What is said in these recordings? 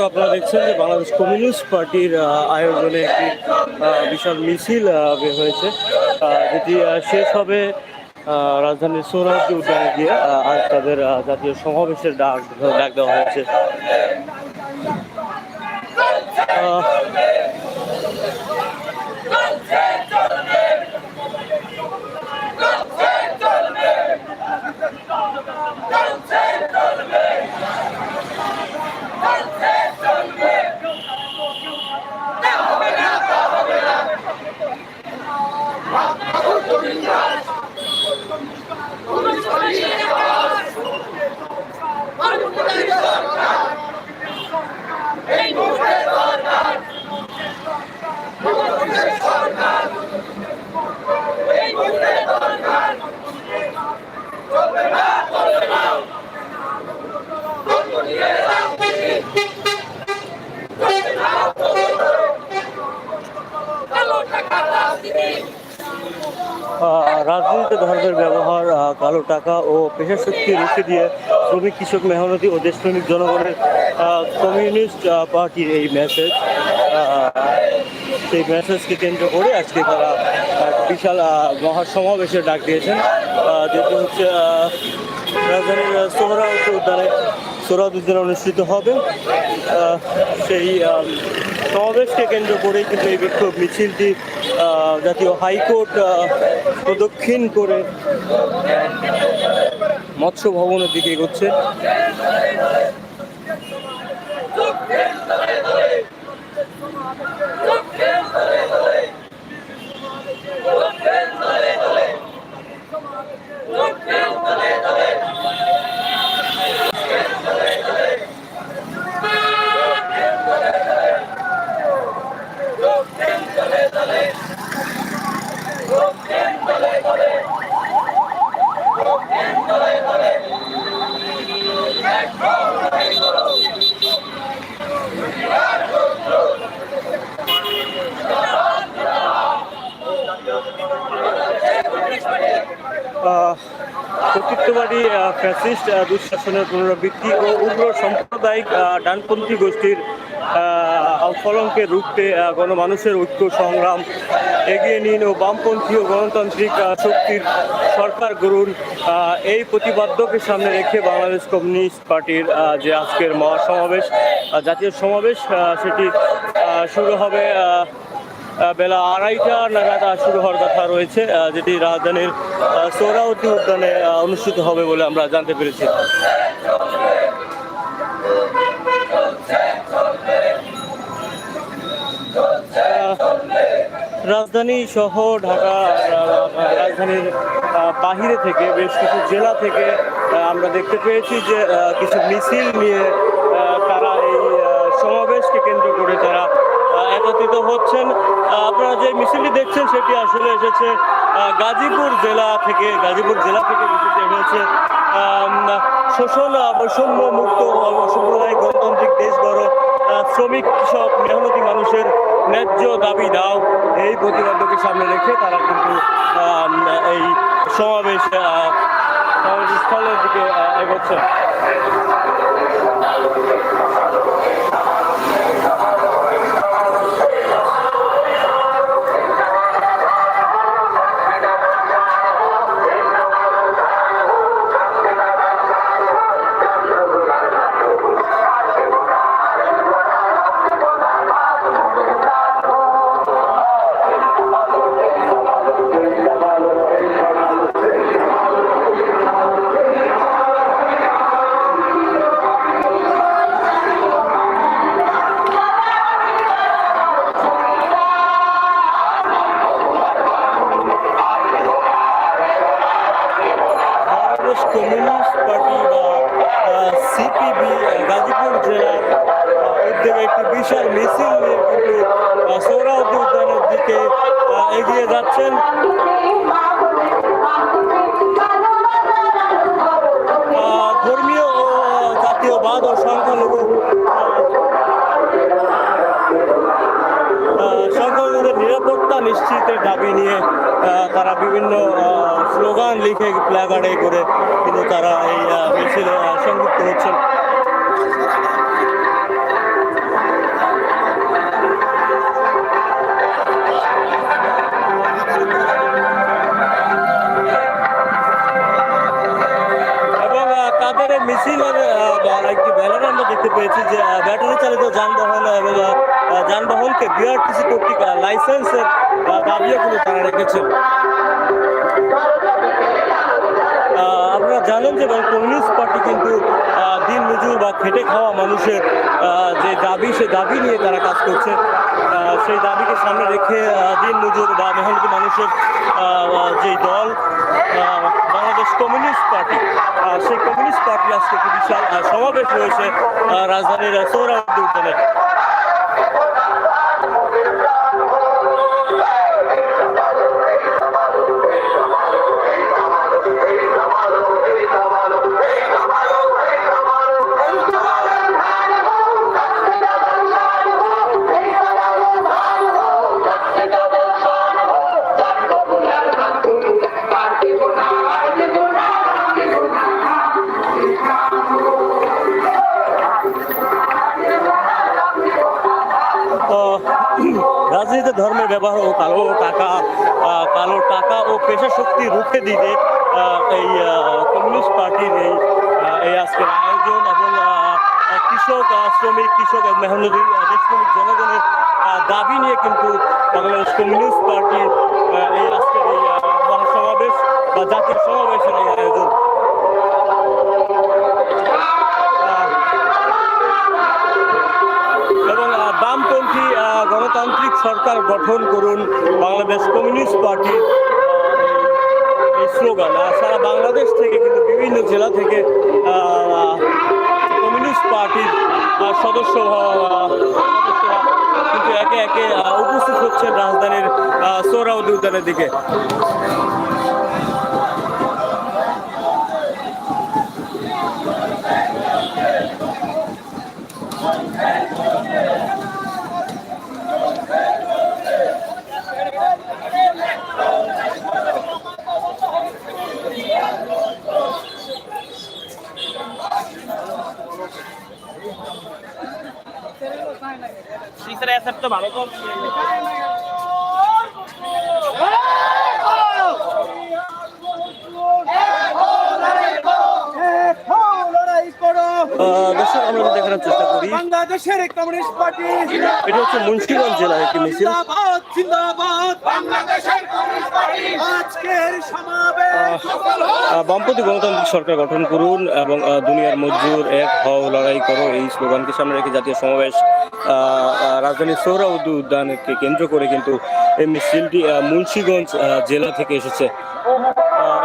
দর্শক আপনারা দেখছেন যে বাংলাদেশ কমিউনিস্ট পার্টির আয়োজনে একটি বিশাল মিছিল বের হয়েছে যেটি শেষ হবে রাজধানীর সৌরাজ্য উদ্যানে গিয়ে আর আজ তাদের জাতীয় সমাবেশের ডাক ডাক দেওয়া হয়েছে আহ, আহ, রাজনীতিতে ধর্মের ব্যবহার আহ, কালো টাকা ও পেশা শক্তি রুখে দিয়ে শ্রমিক, কৃষক, মেহনতি ও দেশপ্রেমিক জনগণের কমিউনিস্ট পার্টির এই মেসেজ সেই মেসেজকে কেন্দ্র করে আজকে তারা বিশাল মহাসমাবেশের ডাক দিয়েছেন। যেটি হচ্ছে রাজধানীর সোহরাওয়ার্দী উদ্যানে সোহরাওয়ার্দী উদ্যানে অনুষ্ঠিত হবে। সেই সমাবেশকে কেন্দ্র করেই কিন্তু এই বিক্ষোভ মিছিলটি জাতীয় হাইকোর্ট প্রদক্ষিণ করে মৎস্য ভবনের দিকে এগোচ্ছে। দুঃশাসনের পুনরাবৃত্তি ও উগ্র সাম্প্রদায়িক ডানপন্থী গোষ্ঠীর আহ, ফলনকে রুখতে গণমানুষের ঐক্য সংগ্রাম এগিয়ে নিন ও বামপন্থী ও গণতান্ত্রিক শক্তির সরকার গড়ুন। এই প্রতিবাদ্যকে সামনে রেখে বাংলাদেশ কমিউনিস্ট পার্টির যে আজকের মহাসমাবেশ জাতীয় সমাবেশ সেটি শুরু হবে বেলা আড়াইটা নাগাদ শুরু হওয়ার কথা রয়েছে যেটি রাজধানীর সোহরাওয়ার্দী উদ্যানে অনুষ্ঠিত হবে বলে আমরা জানতে পেরেছি। রাজধানী সহ ঢাকা রাজধানীর বাহিরে থেকে, বেশ কিছু জেলা থেকে আমরা দেখতে পেয়েছি যে কিছু মিছিল নিয়ে তারা এই সমাবেশকে কেন্দ্র করে তারা একত্রিত হচ্ছেন। আপনারা যে মিছিলটি দেখছেন, সেটি আসলে এসেছে গাজীপুর জেলা থেকে, গাজীপুর জেলা থেকে মিছিলটি এসেছে। শোষণ বৈষম্য মুক্ত সাম্প্রদায়িক গণতান্ত্রিক দেশ গড় শ্রমিক কৃষক মেহনতি মানুষের ন্যায্য দাবি দাও, এই প্রতিবাদ্যকে সামনে রেখে তারা কিন্তু এই সমাবেশ সমাবেশ স্থলের দিকে এগোচ্ছে। তারা বিভিন্ন স্লোগান লিখে প্ল্যাগার্ডে করে কিন্তু তারা এই মিছিলে সংযুক্ত হচ্ছেন। একটি আমরা দেখতে পেয়েছি যে ব্যাটারি চালিত যানবাহন এবং যানবাহনকে বিআরটিসি কর্তৃক লাইসেন্সের দাবিও তারা রেখেছেন। আপনারা জানেন যে কমিউনিস্ট পার্টি কিন্তু দিন মজুর বা খেটে খাওয়া মানুষের যে দাবি সেই দাবি নিয়ে তারা কাজ করছে। সেই দাবিকে সামনে রেখে দিন মজুর বা মেহনতি মানুষের যে দল বাংলাদেশ কমিউনিস্ট পার্টি সেই কমিউনিস্ট পার্টি আজকে একটি বিশাল সমাবেশ রয়েছে রাজধানীর সৌরাবর্দী উদ্যানে। রাজনীতিতে ধর্মের ব্যবহার ও কালো টাকা কালো টাকা ও পেশা শক্তি রুখে দিতে এই কমিউনিস্ট পার্টির এই এই আজকের আয়োজন এবং কৃষক শ্রমিক কৃষক এবং মেহনতি আহ, দেশপ্রেমিক জনগণের দাবি নিয়ে কিন্তু বাংলাদেশ কমিউনিস্ট পার্টির এই আজকের এই মহাসমাবেশ বা জাতীয় সমাবেশের এই আয়োজন গঠন করুন বাংলাদেশ কমিউনিস্ট পার্টি স্লোগান। আর সারা বাংলাদেশ থেকে কিন্তু বিভিন্ন জেলা থেকে কমিউনিস্ট পার্টির সদস্য কিন্তু একে একে উপস্থিত হচ্ছেন রাজধানীর সোহরাওয়ার্দী উদ্যানের দিকে। দর্শক আমরা দেখানোর চেষ্টা করি। বাংলাদেশের কমিউনিস্ট পার্টি। এটা হচ্ছে মুন্সিগঞ্জ জেলার একটি মিছিল। জিন্দাবাদ জিন্দাবাদ। বাংলাদেশের কমিউনিস্ট পার্টি। আজকের সমাবেশ। বামপন্থী গণতান্ত্রিক সরকার গঠন করুন এবং দুনিয়ার মজদুর এক হও লড়াই করো এই স্লোগানকে সামনে রেখে জাতীয় সমাবেশ রাজধানীর সৌরাউদ্দি উদ্যানকে কেন্দ্র করে কিন্তু এই মিছিলটি মুন্সিগঞ্জ জেলা থেকে এসেছে।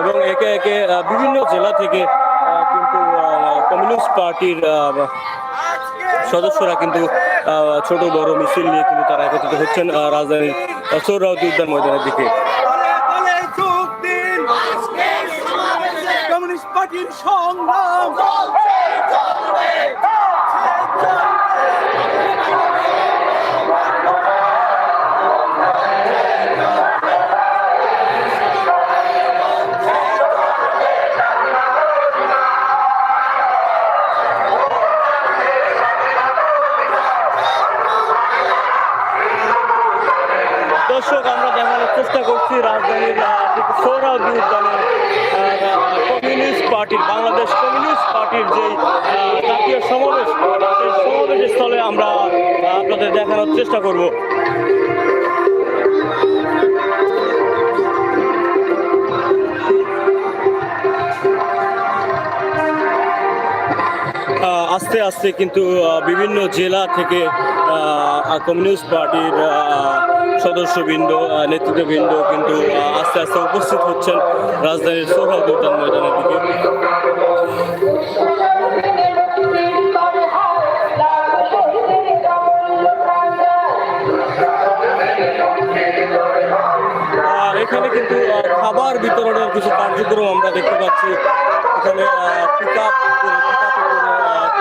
এবং একে একে বিভিন্ন জেলা থেকে কিন্তু কমিউনিস্ট পার্টির সদস্যরা কিন্তু ছোট বড় মিছিল নিয়ে কিন্তু তারা একত্রিত হচ্ছেন রাজধানীর আহ, উদ্যান ময়দানের দিকে। পার্টির সংগ্রাম করছি রাজধানীর সৌরাউদ্দি উদ্যানের কমিউনিস্ট পার্টির, বাংলাদেশ কমিউনিস্ট পার্টির যে জাতীয় সমাবেশ, সেই সমাবেশ স্থলে আমরা আপনাদের দেখানোর চেষ্টা করব। আস্তে আস্তে কিন্তু বিভিন্ন জেলা থেকে কমিউনিস্ট পার্টির সদস্যবৃন্দ নেতৃত্ববৃন্দ কিন্তু আস্তে আস্তে উপস্থিত হচ্ছেন রাজধানীর সৌভাগ্য ময়দানের দিকে। এখানে কিন্তু খাবার বিতরণের কিছু কার্যক্রম আমরা দেখতে পাচ্ছি। এখানে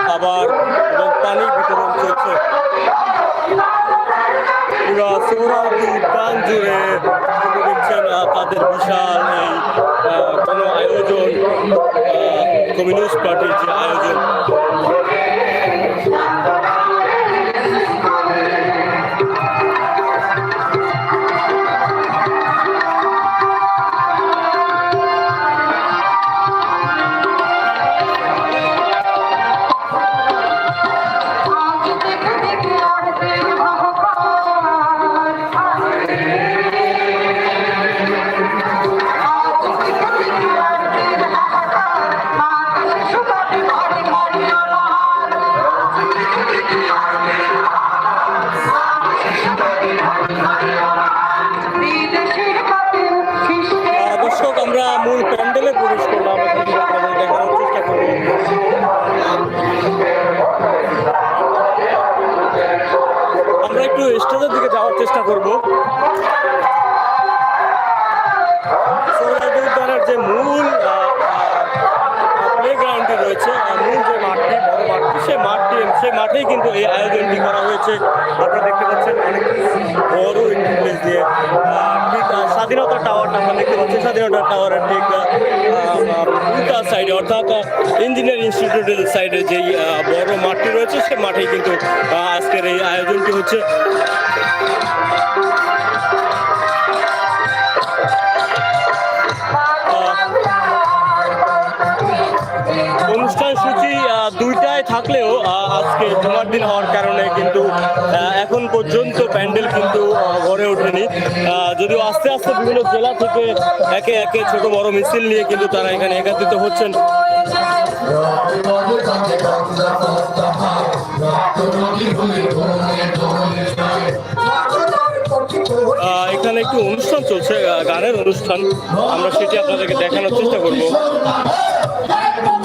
খাবার এবং পানি বিতরণ চলছে। পুরা সোহরাওয়ার্দী উদ্যান জুড়ে দেখছেন তাদের বিশাল এই কোনো আয়োজন কমিউনিস্ট পার্টির যে আয়োজন করব। যে মূল প্লে গ্রাউন্ডটি রয়েছে মূল যে মাঠটি, বড় মাঠটি সেই মাঠটি সেই মাঠেই কিন্তু এই আয়োজনটি করা হয়েছে। আপনারা দেখতে পাচ্ছেন, অনেক বড় একটি দিয়ে স্বাধীনতা টাওয়ারটা আমরা দেখতে পাচ্ছি স্বাধীনতা টাওয়ারের ঠিক সাইডে অর্থাৎ ইঞ্জিনিয়ার ইনস্টিটিউটের সাইডে যেই বড় মাঠটি রয়েছে সেই মাঠেই কিন্তু আজকের এই আয়োজনটি হচ্ছে। অনুষ্ঠান সূচি দুইটায় থাকলেও আজকে জুমার দিন হওয়ার কারণে কিন্তু এখন পর্যন্ত প্যান্ডেল কিন্তু গড়ে ওঠেনি। যদিও আস্তে আস্তে বিভিন্ন জেলা থেকে একে একে ছোট বড় মিছিল নিয়ে কিন্তু তারা এখানে একত্রিত হচ্ছেন। এখানে একটি অনুষ্ঠান চলছে গানের অনুষ্ঠান। আমরা সেটি আপনাদেরকে দেখানোর চেষ্টা করব।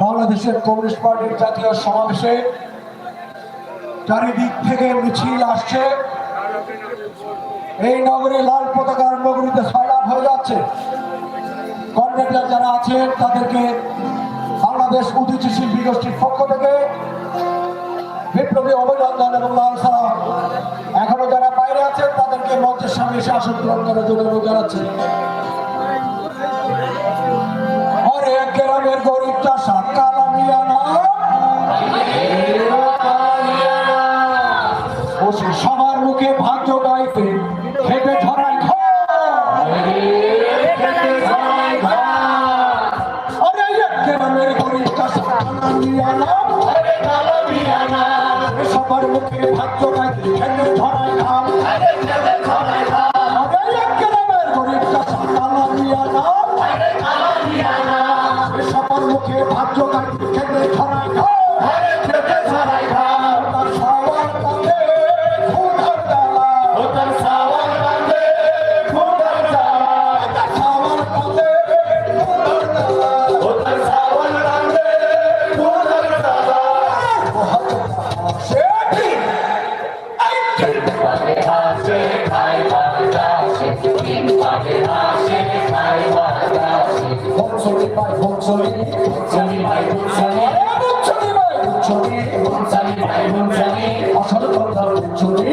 বাংলাদেশের কমিউনিস্ট পার্টির জাতীয় সমাবেশে চারিদিক থেকে মিছিল আসছে। এই নগরে লাল পতাকার নগরীতে সয়লাভ হয়ে যাচ্ছে। কন্ট্রাক্টর যারা আছেন, তাদেরকে বাংলাদেশ উদীচী শিল্পী গোষ্ঠীর পক্ষ থেকে বিপ্লবী অভিনন্দন এবং লাল সালাম। এখনও যারা বাইরে আছেন, তাদেরকে মঞ্চের সামনে এসে আসন গ্রহণ করার জন্য অনুরোধ জানাচ্ছি। চাষা কালামিয়ানা মুখে ভাগ্য গাইতে খেতে ধরায় গরিব চাষা কালামিয়ানা সবার মুখে ভাগ্য কাটি ছড়াই খেতে ছবি জানি ভাই বোন ছবি ভাই ছবি জানি ভাই বোন অসল কথা ছবি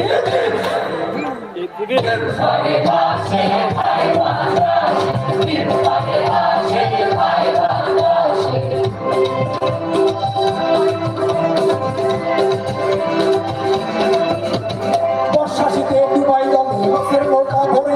বর্ষা শীতে ডুবাই জমি হকের নৌকা ভরে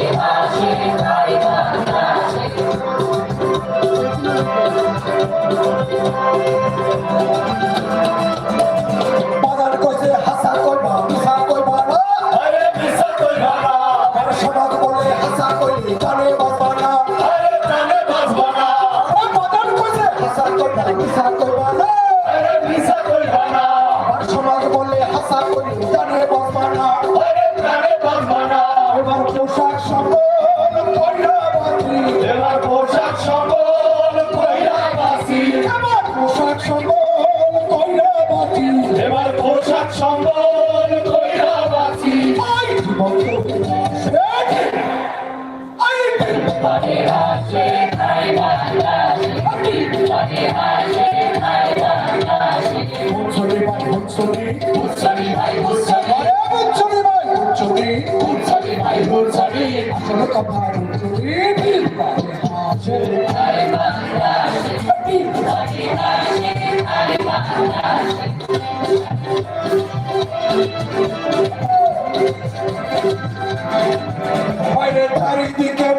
Thank you. সম্বল কইরা বাঁচি। পথে হাসে খাই বাতাসে পথে হাসে খাই বাতাসে উচ্চতে ভাই উচ্চতে উচ্চতে ভাই উচ্চতে উচ্চতে ভাই উচ্চতে উচ্চতে ভাই উচ্চতে আসলে কপাল উচ্চতে পথে হাসে খাই বাতাসে পথে হাসে খাই বাতাসে Haydi tarih dinle.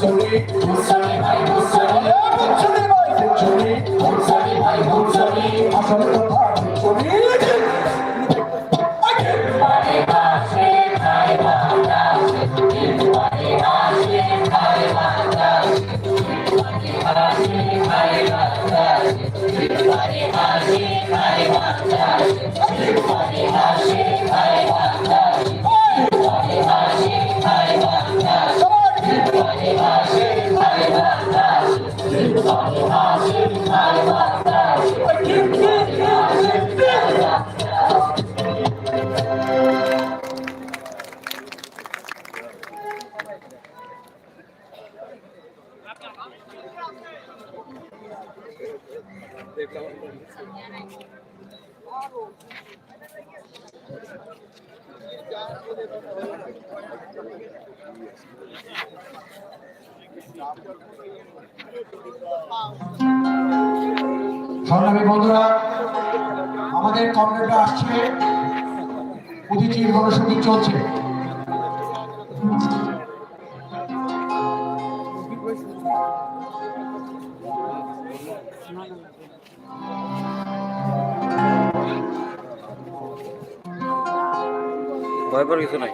Hare Hare Hare Hare সংগ্রামী বন্ধুরা আমাদের কমরেডরা আসছে। অতিথির গণসঙ্গীত চলছে। ভয় পাওয়ার কিছু নাই।